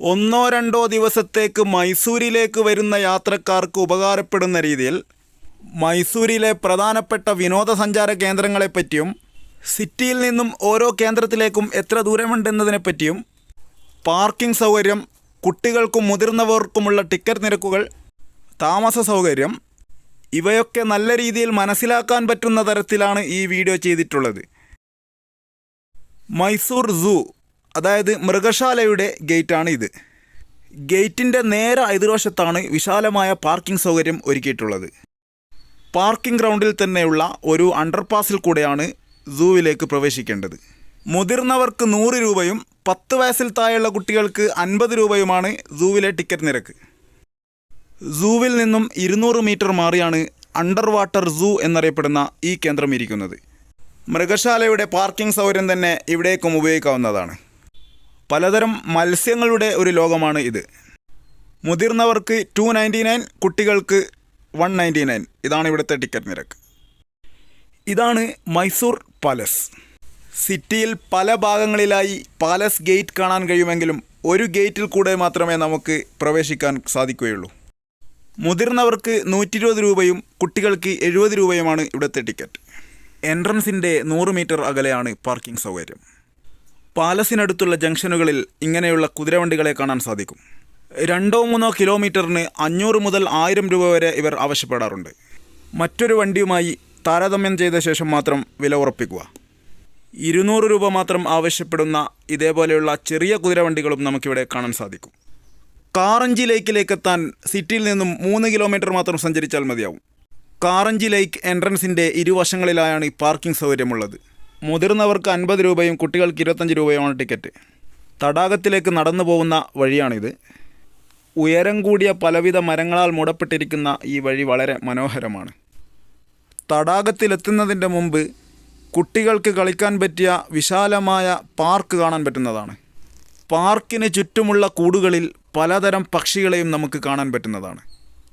ഒന്നോ രണ്ടോ ദിവസത്തേക്ക് മൈസൂരിലേക്ക് വരുന്ന യാത്രക്കാർക്ക് ഉപകാരപ്പെടുന്ന രീതിയിൽ മൈസൂരിലെ പ്രധാനപ്പെട്ട വിനോദസഞ്ചാര കേന്ദ്രങ്ങളെപ്പറ്റിയും സിറ്റിയിൽ നിന്നും ഓരോ കേന്ദ്രത്തിലേക്കും എത്ര ദൂരമുണ്ടെന്നതിനെപ്പറ്റിയും പാർക്കിംഗ് സൗകര്യം കുട്ടികൾക്കും മുതിർന്നവർക്കുമുള്ള ടിക്കറ്റ് നിരക്കുകൾ താമസ സൗകര്യം ഇവയൊക്കെ നല്ല രീതിയിൽ മനസ്സിലാക്കാൻ പറ്റുന്ന തരത്തിലാണ് ഈ വീഡിയോ ചെയ്തിട്ടുള്ളത്. മൈസൂർ സൂ അതായത് മൃഗശാലയുടെ ഗേറ്റാണ് ഇത്. ഗേറ്റിന്റെ നേരെ എതിർവശത്താണ് വിശാലമായ പാർക്കിംഗ് സൗകര്യം ഒരുക്കിയിട്ടുള്ളത്. പാർക്കിംഗ് ഗ്രൗണ്ടിൽ തന്നെയുള്ള ഒരു അണ്ടർപാസിൽ കൂടെയാണ് സൂവിലേക്ക് പ്രവേശിക്കേണ്ടത്. മുതിർന്നവർക്ക് നൂറ് രൂപയും പത്ത് വയസ്സിൽ താഴെയുള്ള കുട്ടികൾക്ക് അൻപത് രൂപയുമാണ് സൂവിലെ ടിക്കറ്റ് നിരക്ക്. സൂവിൽ നിന്നും ഇരുന്നൂറ് മീറ്റർ മാറിയാണ് അണ്ടർ വാട്ടർ സൂ എന്നറിയപ്പെടുന്ന ഈ കേന്ദ്രം ഇരിക്കുന്നത്. മൃഗശാലയുടെ പാർക്കിംഗ് സൗകര്യം തന്നെ ഇവിടേക്കും ഉപയോഗിക്കാവുന്നതാണ്. പലതരം മത്സ്യങ്ങളുടെ ഒരു ലോകമാണ് ഇത്. മുതിർന്നവർക്ക് ടു നയന്റി നയൻ കുട്ടികൾക്ക് വൺ നയന്റി നയൻ ഇതാണ് ഇവിടുത്തെ ടിക്കറ്റ് നിരക്ക്. ഇതാണ് മൈസൂർ പാലസ്. സിറ്റിയിൽ പല ഭാഗങ്ങളിലായി പാലസ് ഗേറ്റ് കാണാൻ കഴിയുമെങ്കിലും ഒരു ഗേറ്റിൽ കൂടെ മാത്രമേ നമുക്ക് പ്രവേശിക്കാൻ സാധിക്കുകയുള്ളൂ. മുതിർന്നവർക്ക് നൂറ്റി ഇരുപത് രൂപയും കുട്ടികൾക്ക് എഴുപത് രൂപയുമാണ് ഇവിടുത്തെ ടിക്കറ്റ്. എൻട്രൻസിന്റെ നൂറ് മീറ്റർ അകലെയാണ് പാർക്കിംഗ് സൗകര്യം. പാലസിനടുത്തുള്ള ജംഗ്ഷനുകളിൽ ഇങ്ങനെയുള്ള കുതിരവണ്ടികളെ കാണാൻ സാധിക്കും. രണ്ടോ മൂന്നോ കിലോമീറ്ററിന് അഞ്ഞൂറ് മുതൽ ആയിരം രൂപ വരെ ഇവർ ആവശ്യപ്പെടാറുണ്ട്. മറ്റൊരു വണ്ടിയുമായി താരതമ്യം ചെയ്ത ശേഷം മാത്രം വില ഉറപ്പിക്കുക. ഇരുന്നൂറ് രൂപ മാത്രം ആവശ്യപ്പെടുന്ന ഇതേപോലെയുള്ള ചെറിയ കുതിരവണ്ടികളും നമുക്കിവിടെ കാണാൻ സാധിക്കും. കാറഞ്ചി ലേക്കിലേക്ക് എത്താൻ സിറ്റിയിൽ നിന്നും മൂന്ന് കിലോമീറ്റർ മാത്രം സഞ്ചരിച്ചാൽ മതിയാവും. കാറഞ്ചി ലേക്ക് എൻട്രൻസിന്റെ ഇരുവശങ്ങളിലായാണ് ഈ പാർക്കിംഗ് സൗകര്യമുള്ളത്. മുതിർന്നവർക്ക് അൻപത് രൂപയും കുട്ടികൾക്ക് ഇരുപത്തഞ്ച് രൂപയുമാണ് ടിക്കറ്റ്. തടാകത്തിലേക്ക് നടന്നു പോകുന്ന വഴിയാണിത്. ഉയരം കൂടിയ പലവിധ മരങ്ങളാൽ മൂടപ്പെട്ടിരിക്കുന്ന ഈ വഴി വളരെ മനോഹരമാണ്. തടാകത്തിലെത്തുന്നതിന്റെ മുമ്പ് കുട്ടികൾക്ക് കളിക്കാൻ പറ്റിയ വിശാലമായ പാർക്ക് കാണാൻ പറ്റുന്നതാണ്. പാർക്കിന് ചുറ്റുമുള്ള കൂടുകളിൽ പലതരം പക്ഷികളെയും നമുക്ക് കാണാൻ പറ്റുന്നതാണ്.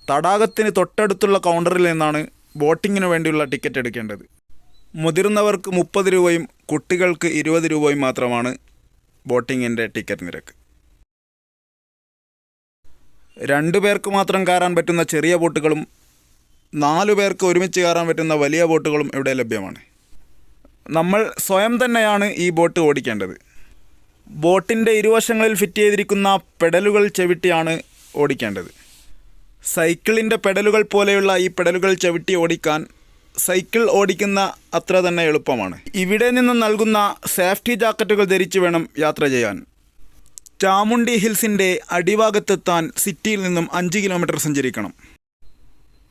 തടാകത്തിന് തൊട്ടടുത്തുള്ള കൗണ്ടറിൽ നിന്നാണ് ബോട്ടിങ്ങിന് വേണ്ടിയുള്ള ടിക്കറ്റ് എടുക്കേണ്ടത്. മുതിർന്നവർക്ക് മുപ്പത് രൂപയും കുട്ടികൾക്ക് ഇരുപത് രൂപയും മാത്രമാണ് ബോട്ടിങ്ങിന്റെ ടിക്കറ്റ് നിരക്ക്. രണ്ടു പേർക്ക് മാത്രം കയറാൻ പറ്റുന്ന ചെറിയ ബോട്ടുകളും നാലു പേർക്ക് ഒരുമിച്ച് കയറാൻ പറ്റുന്ന വലിയ ബോട്ടുകളും ഇവിടെ ലഭ്യമാണ്. നമ്മൾ സ്വയം തന്നെയാണ് ഈ ബോട്ട് ഓടിക്കേണ്ടത്. ബോട്ടിന്റെ ഇരുവശങ്ങളിൽ ഫിറ്റ് ചെയ്തിരിക്കുന്ന പെഡലുകൾ ചവിട്ടിയാണ് ഓടിക്കേണ്ടത്. സൈക്കിളിന്റെ പെഡലുകൾ പോലെയുള്ള ഈ പെഡലുകൾ ചവിട്ടി ഓടിക്കാൻ സൈക്കിൾ ഓടിക്കുന്ന അത്ര തന്നെ എളുപ്പമാണ്. ഇവിടെ നിന്ന് നൽകുന്ന സേഫ്റ്റി ജാക്കറ്റുകൾ ധരിച്ചു വേണം യാത്ര ചെയ്യാൻ. ചാമുണ്ടി ഹിൽസിന്റെ അടിഭാഗത്തെത്താൻ സിറ്റിയിൽ നിന്നും അഞ്ച് കിലോമീറ്റർ സഞ്ചരിക്കണം.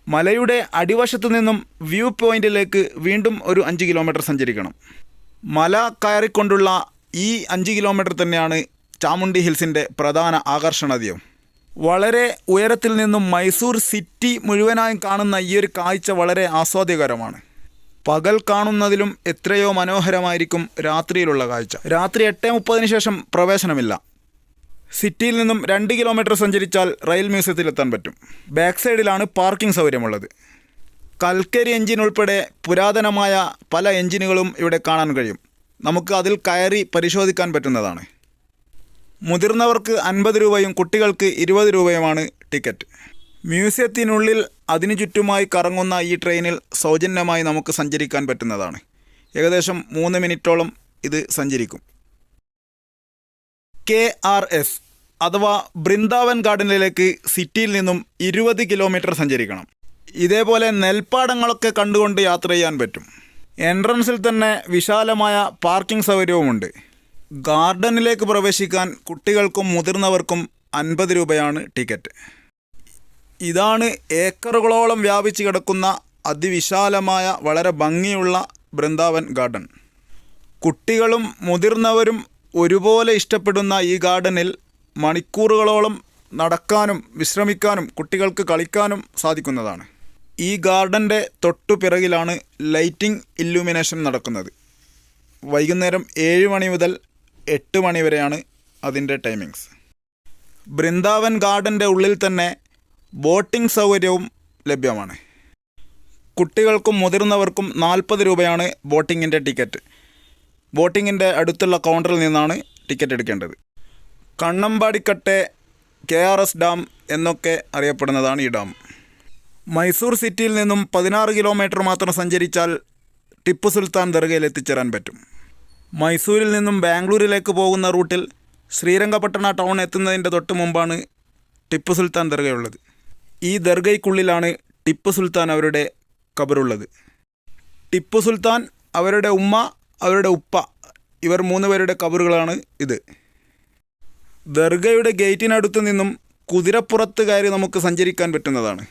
മലയുടെ അടിവശത്തു നിന്നും വ്യൂ പോയിന്റിലേക്ക് വീണ്ടും ഒരു അഞ്ച് കിലോമീറ്റർ സഞ്ചരിക്കണം. മല കയറിക്കൊണ്ടുള്ള ഈ അഞ്ച് കിലോമീറ്റർ തന്നെയാണ് ചാമുണ്ടി ഹിൽസിന്റെ പ്രധാന ആകർഷണീയം വളരെ ഉയരത്തിൽ നിന്നും മൈസൂർ സിറ്റി മുഴുവനായും കാണുന്ന ഈ ഒരു കാഴ്ച വളരെ ആസ്വാദ്യകരമാണ്. പകൽ കാണുന്നതിലും എത്രയോ മനോഹരമായിരിക്കും രാത്രിയിലുള്ള കാഴ്ച. രാത്രി എട്ട് മുപ്പതിന് ശേഷം പ്രവേശനമില്ല. സിറ്റിയിൽ നിന്നും രണ്ട് കിലോമീറ്റർ സഞ്ചരിച്ചാൽ റെയിൽ മ്യൂസിയത്തിലെത്താൻ പറ്റും. ബാക്ക് സൈഡിലാണ് പാർക്കിംഗ് സൗകര്യമുള്ളത്. കൽക്കരി എഞ്ചിൻ ഉൾപ്പെടെ പുരാതനമായ പല എഞ്ചിനുകളും ഇവിടെ കാണാൻ കഴിയും. നമുക്ക് അതിൽ കയറി പരിശോധിക്കാൻ പറ്റുന്നതാണ്. മുതിർന്നവർക്ക് അൻപത് രൂപയും കുട്ടികൾക്ക് ഇരുപത് രൂപയുമാണ് ടിക്കറ്റ്. മ്യൂസിയത്തിനുള്ളിൽ അതിനു ചുറ്റുമായി കറങ്ങുന്ന ഈ ട്രെയിനിൽ സൗജന്യമായി നമുക്ക് സഞ്ചരിക്കാൻ പറ്റുന്നതാണ്. ഏകദേശം മൂന്ന് മിനിറ്റോളം ഇത് സഞ്ചരിക്കും. കെ ആർ എസ് അഥവാ ബൃന്ദാവൻ ഗാർഡനിലേക്ക് സിറ്റിയിൽ നിന്നും ഇരുപത് കിലോമീറ്റർ സഞ്ചരിക്കണം. ഇതേപോലെ നെൽപ്പാടങ്ങളൊക്കെ കണ്ടുകൊണ്ട് യാത്ര ചെയ്യാൻ പറ്റും. എൻട്രൻസിൽ തന്നെ വിശാലമായ പാർക്കിംഗ് സൗകര്യവുമുണ്ട്. ഗാർഡനിലേക്ക് പ്രവേശിക്കാൻ കുട്ടികൾക്കും മുതിർന്നവർക്കും അൻപത് രൂപയാണ് ടിക്കറ്റ്. ഇതാണ് ഏക്കറുകളോളം വ്യാപിച്ച് കിടക്കുന്ന അതിവിശാലമായ വളരെ ഭംഗിയുള്ള ബൃന്ദാവൻ ഗാർഡൻ. കുട്ടികളും മുതിർന്നവരും ഒരുപോലെ ഇഷ്ടപ്പെടുന്ന ഈ ഗാർഡനിൽ മണിക്കൂറുകളോളം നടക്കാനും വിശ്രമിക്കാനും കുട്ടികൾക്ക് കളിക്കാനും സാധിക്കുന്നതാണ്. ഈ ഗാർഡന്റെ തൊട്ടു പിറകിലാണ് ലൈറ്റിംഗ് ഇല്ലുമിനേഷൻ നടക്കുന്നത്. വൈകുന്നേരം ഏഴ് മണി മുതൽ എട്ട് മണി വരെയാണ് അതിന്റെ ടൈമിങ്സ് ബൃന്ദാവൻ ഗാർഡന്റെ ഉള്ളിൽ തന്നെ ബോട്ടിംഗ് സൗകര്യവും ലഭ്യമാണ്. കുട്ടികൾക്കും മുതിർന്നവർക്കും നാൽപ്പത് രൂപയാണ് ബോട്ടിങ്ങിന്റെ ടിക്കറ്റ്. ബോട്ടിങ്ങിന്റെ അടുത്തുള്ള കൗണ്ടറിൽ നിന്നാണ് ടിക്കറ്റ് എടുക്കേണ്ടത്. കണ്ണമ്പാടിക്കട്ടെ കെ ആർ എസ് ഡാം എന്നൊക്കെ അറിയപ്പെടുന്നതാണ് ഈ ഡാം. മൈസൂർ സിറ്റിയിൽ നിന്നും പതിനാറ് കിലോമീറ്റർ മാത്രം സഞ്ചരിച്ചാൽ ടിപ്പു സുൽത്താൻ ദർഗയിൽ എത്തിച്ചേരാൻ പറ്റും. മൈസൂരിൽ നിന്നും ബാംഗ്ലൂരിലേക്ക് പോകുന്ന റൂട്ടിൽ ശ്രീരംഗപട്ടണ ടൗൺ എത്തുന്നതിന്റെ തൊട്ട് മുമ്പാണ് ടിപ്പു സുൽത്താൻ ദർഗയുള്ളത്. ഈ ദർഗയ്ക്കുള്ളിലാണ് ടിപ്പു സുൽത്താൻ അവരുടെ കബറുള്ളത് ടിപ്പു സുൽത്താൻ അവരുടെ ഉമ്മ അവരുടെ ഉപ്പ ഇവർ മൂന്ന് പേരുടെ കബറുകളാണ് ഇത്. ദർഗയുടെ ഗേറ്റിനടുത്ത് നിന്നും കുതിരപ്പുറത്ത് കയറി നമുക്ക് സഞ്ചരിക്കാൻ പറ്റുന്നതാണ്.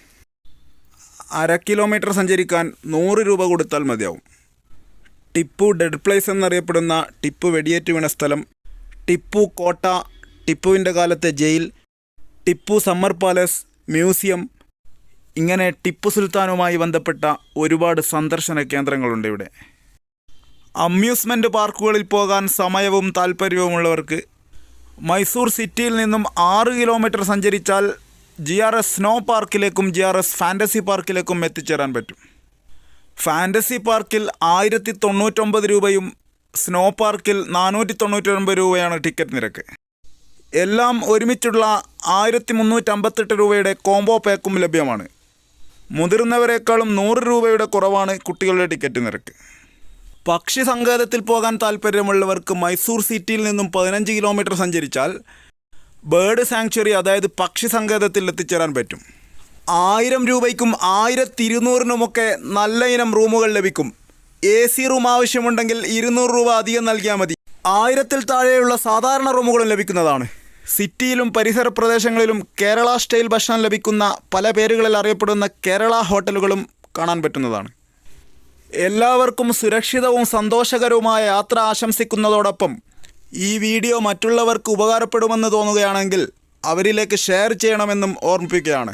അര കിലോമീറ്റർ സഞ്ചരിക്കാൻ നൂറ് രൂപ കൊടുത്താൽ മതിയാവും. ടിപ്പു ഡെഡ് പ്ലേസ് എന്നറിയപ്പെടുന്ന ടിപ്പു വെടിയേറ്റ് വീണ സ്ഥലം ടിപ്പു കോട്ട ടിപ്പുവിന്റെ കാലത്തെ jail Tipu summer palace museum ഇങ്ങനെ ടിപ്പു സുൽത്താനുമായി ബന്ധപ്പെട്ട ഒരുപാട് സന്ദർശന കേന്ദ്രങ്ങളുണ്ട് ഇവിടെ. അമ്യൂസ്മെന്റ് പാർക്കുകളിൽ പോകാൻ സമയവും താല്പര്യവുമുള്ളവർക്ക് മൈസൂർ സിറ്റിയിൽ നിന്നും ആറ് കിലോമീറ്റർ സഞ്ചരിച്ചാൽ ജി ആർ എസ് സ്നോ പാർക്കിലേക്കും ജി ആർ എസ് ഫാന്റസി പാർക്കിലേക്കും എത്തിച്ചേരാൻ പറ്റും. ഫാന്റസി പാർക്കിൽ ആയിരത്തി തൊണ്ണൂറ്റൊമ്പത് രൂപയും സ്നോ പാർക്കിൽ നാനൂറ്റി തൊണ്ണൂറ്റൊൻപത് രൂപയാണ് ടിക്കറ്റ് നിരക്ക്. എല്ലാം ഒരുമിച്ചുള്ള ആയിരത്തി മുന്നൂറ്റമ്പത്തെട്ട് രൂപയുടെ കോംബോ പാക്കും ലഭ്യമാണ്. മുതിർന്നവരെക്കാളും നൂറ് രൂപയുടെ കുറവാണ് കുട്ടികളുടെ ടിക്കറ്റ് നിരക്ക്. പക്ഷി സങ്കേതത്തിൽ പോകാൻ താല്പര്യമുള്ളവർക്ക് മൈസൂർ സിറ്റിയിൽ നിന്നും പതിനഞ്ച് കിലോമീറ്റർ സഞ്ചരിച്ചാൽ ബേർഡ് സാങ്ച്വറി അതായത് പക്ഷി സങ്കേതത്തിൽ എത്തിച്ചേരാൻ പറ്റും. ആയിരം രൂപയ്ക്കും ആയിരത്തി ഇരുന്നൂറിനുമൊക്കെ നല്ല ഇനം റൂമുകൾ ലഭിക്കും. എ സി റൂം ആവശ്യമുണ്ടെങ്കിൽ ഇരുന്നൂറ് രൂപ അധികം നൽകിയാൽ മതി. ആയിരത്തിൽ താഴെയുള്ള സാധാരണ റൂമുകളും ലഭിക്കുന്നതാണ്. സിറ്റിയിലും പരിസര പ്രദേശങ്ങളിലും കേരള സ്റ്റൈൽ ഭക്ഷണം ലഭിക്കുന്ന പല പേരുകളിൽ അറിയപ്പെടുന്ന കേരള ഹോട്ടലുകളും കാണാൻ പറ്റുന്നതാണ്. എല്ലാവർക്കും സുരക്ഷിതവും സന്തോഷകരവുമായ യാത്ര ആശംസിക്കുന്നതോടൊപ്പം ഈ വീഡിയോ മറ്റുള്ളവർക്ക് ഉപകാരപ്പെടുമെന്ന് തോന്നുകയാണെങ്കിൽ അവരിലേക്ക് ഷെയർ ചെയ്യണമെന്നും ഓർമ്മിപ്പിക്കുകയാണ്.